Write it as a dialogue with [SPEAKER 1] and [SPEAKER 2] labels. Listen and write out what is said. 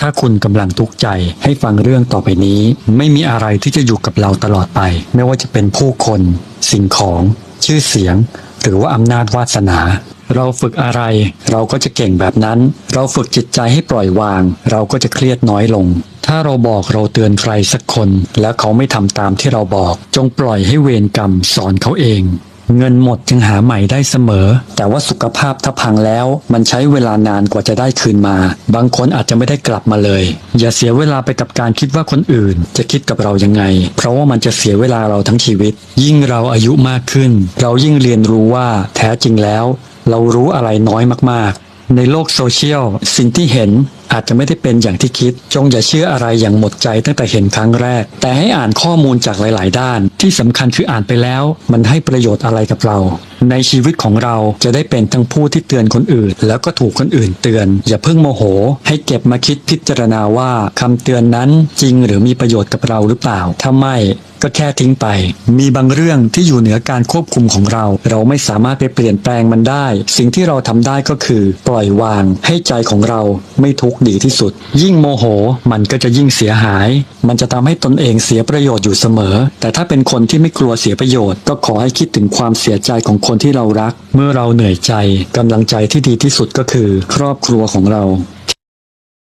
[SPEAKER 1] ถ้าคุณกำลังทุกข์ใจให้ฟังเรื่องต่อไปนี้ ไม่มีอะไรที่จะอยู่กับเราตลอดไป ไม่ว่าจะเป็นผู้คน สิ่งของ ชื่อเสียง หรือว่าอำนาจวาสนา เราฝึกอะไร เราก็จะเก่งแบบนั้น เราฝึกจิตใจให้ปล่อยวาง เราก็จะเครียดน้อยลง ถ้าเราบอกเราเตือนใครสักคน แล้วเขาไม่ทำตามที่เราบอก จงปล่อยให้เวรกรรมสอนเขาเอง เงินหมดจึงหาใหม่ได้เสมอ แต่ว่าสุขภาพถ้าพังแล้ว มันใช้เวลานานกว่าจะได้คืนมา บางคนอาจจะไม่ได้กลับมาเลย อย่าเสียเวลาไปกับการคิดว่าคนอื่น จะคิดกับเรายังไง เพราะว่ามันจะเสียเวลาเราทั้งชีวิต ยิ่งเราอายุมากขึ้น เรายิ่งเรียนรู้ว่าแท้จริงแล้ว เรารู้อะไรน้อยมากๆ ในโลกโซเชียลสิ่งที่เห็นอาจจะไม่ได้เป็นอย่างที่คิด จงอย่าเชื่ออะไรอย่างหมดใจตั้งแต่เห็นครั้งแรก แต่ให้อ่านข้อมูลจากหลาย ๆ ด้านที่สำคัญคืออ่านไปแล้ว มันให้ประโยชน์อะไรกับเรา ในชีวิตของเราจะได้เป็นทั้งผู้ที่เตือนคนอื่น แล้วก็ถูกคนอื่นเตือน อย่าเพิ่งโมโห ให้เก็บมาคิดพิจารณาว่าคำเตือนนั้นจริงหรือมีประโยชน์กับเราหรือเปล่า ถ้าไม่ก็แค่ทิ้งไป มีบางเรื่องที่อยู่เหนือการควบคุมของเรา เราไม่สามารถไปเปลี่ยนแปลงมันได้ สิ่งที่เราทำได้ก็คือ ปล่อยวาง ให้ใจของเราไม่ทุกข์ดีที่สุด ยิ่งโมโห มันก็จะยิ่งเสียหาย มันจะทำให้ตนเองเสียประโยชน์อยู่เสมอ แต่ถ้าเป็นคนที่ไม่กลัวเสียประโยชน์ ก็ขอให้คิดถึงความเสียใจของคนที่เรารัก เมื่อเราเหนื่อยใจกำลังใจที่ดีที่สุดก็คือ ครอบครัวของเรา